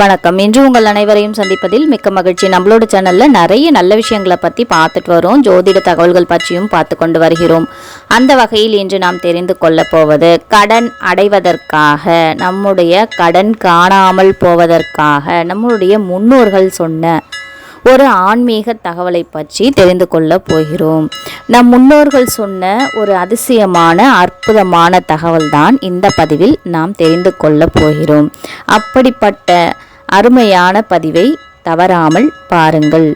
வணக்கம். இன்று உங்கள் அனைவரையும் சந்திப்பதில் மிக்க மகிழ்ச்சி. நம்மளோட சேனல்ல நிறைய நல்ல விஷயங்களை பத்தி பார்த்துட்டு வரோம். ஜோதிட தகவல்கள் பற்றியும் பார்த்து கொண்டு வருகிறோம். அந்த வகையில் இன்று நாம் தெரிந்து கொள்ள போவது கடன் அடைவதற்காக நம்முடைய கடன் காணாமல் போவதற்காக நம்மளுடைய முன்னோர்கள் சொன்ன ஒரு ஆன்மீக தகவலை பற்றி தெரிந்து கொள்ள போகிறோம். நம் முன்னோர்கள் சொன்ன ஒரு அதிசயமான அற்புதமான தகவல்தான் இந்த பதிவில் நாம் தெரிந்து கொள்ள போகிறோம். அப்படிப்பட்ட அருமையான பதிவை தவறாமல் பாருங்கள்.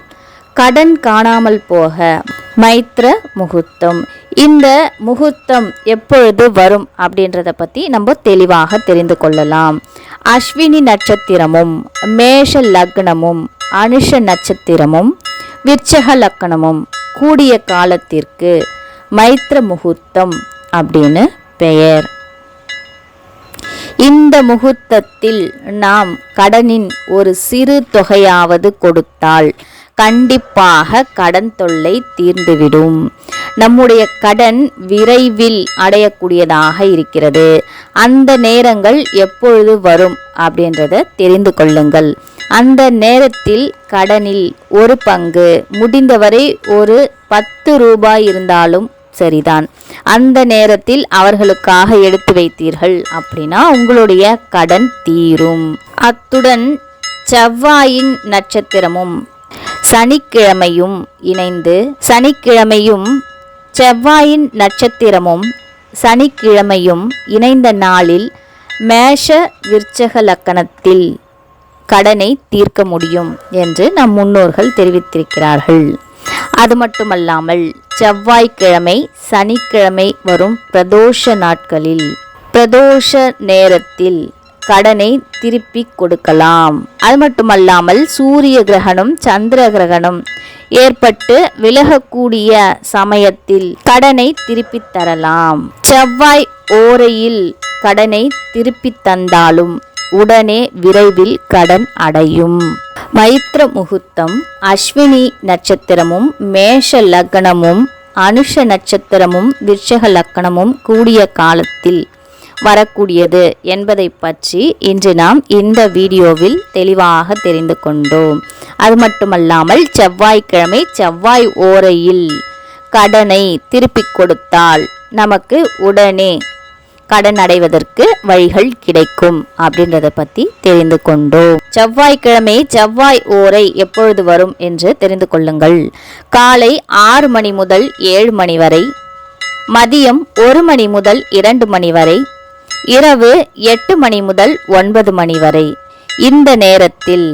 கடன் காணாமல் போக மைத்ர முகூர்த்தம். இந்த முகூர்த்தம் எப்பொழுது வரும் அப்படின்றத பற்றி நம்ம தெளிவாக தெரிந்து கொள்ளலாம். அஸ்வினி நட்சத்திரமும் மேஷ லக்னமும் அனுஷ நட்சத்திரமும் விற்சக லக்கணமும் கூடிய காலத்திற்கு மைத்ர முகூர்த்தம் அப்படின்னு பெயர். முகூர்த்தத்தில் நாம் கடனின் ஒரு சிறு தொகையாவது கொடுத்தால் கண்டிப்பாக கடன் தொல்லை தீர்ந்துவிடும். நம்முடைய கடன் விரைவில் அடையக்கூடியதாக இருக்கிறது. அந்த நேரங்கள் எப்பொழுது வரும் அப்படின்றத தெரிந்து கொள்ளுங்கள். அந்த நேரத்தில் கடனில் ஒரு பங்கு முடிந்தவரை ஒரு பத்து ரூபாய் இருந்தாலும் சரிதான். அந்த நேரத்தில் அவர்களுக்காக எடுத்து வைத்தீர்கள் அப்படின்னா உங்களுடைய கடன் தீரும். அத்துடன் செவ்வாயின் நட்சத்திரமும் சனிக்கிழமையும் இணைந்து சனிக்கிழமையும் செவ்வாயின் நட்சத்திரமும் சனிக்கிழமையும் இணைந்த நாளில் மேஷ விற்சக லக்கணத்தில் கடனை தீர்க்க முடியும் என்று நம் முன்னோர்கள் தெரிவித்திருக்கிறார்கள். அது மட்டுமல்லாமல் செவ்வாய்க்கிழமை சனிக்கிழமை வரும் பிரதோஷ நாட்களில். பிரதோஷ நேரத்தில் கடனை திருப்பி கொடுக்கலாம். அது மட்டுமல்லாமல் சூரிய கிரகணம் சந்திர கிரகணம் ஏற்பட்டு விலகக்கூடிய சமயத்தில் கடனை திருப்பி தரலாம். செவ்வாய் ஓரையில் கடனை திருப்பி தந்தாலும் உடனே விரைவில் கடன் அடையும். மைத்ர முகூர்த்தம் அஸ்வினி நட்சத்திரமும் மேஷ லக்னமும் அனுஷ நட்சத்திரமும் விருஷக லக்கணமும் கூடிய காலத்தில் வரக்கூடியது என்பதை பற்றி இன்று நாம் இந்த வீடியோவில் தெளிவாக தெரிந்து கொண்டோம். அது மட்டுமல்லாமல் செவ்வாய்க்கிழமை செவ்வாய் ஓரையில் கடனை திருப்பிக் கொடுத்தால் நமக்கு உடனே கடன் அடைவதற்கு வழிகள் கிடைக்கும் அப்படின்றத பத்தி தெரிந்து கொண்டோம். செவ்வாய்க்கிழமை செவ்வாய் ஓரை எப்பொழுது வரும் என்று தெரிந்து கொள்ளுங்கள். காலை ஆறு மணி முதல் ஏழு மணி வரை மதியம் ஒரு மணி முதல் இரண்டு மணி வரை இரவு எட்டு மணி முதல் ஒன்பது மணி வரை. இந்த நேரத்தில்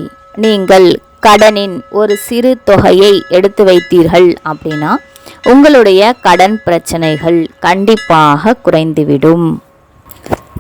நீங்கள் கடனின் ஒரு சிறு தொகையை எடுத்து வைத்தீர்கள் அப்படின்னா உங்களுடைய கடன் பிரச்சனைகள் கண்டிப்பாக குறைந்துவிடும்.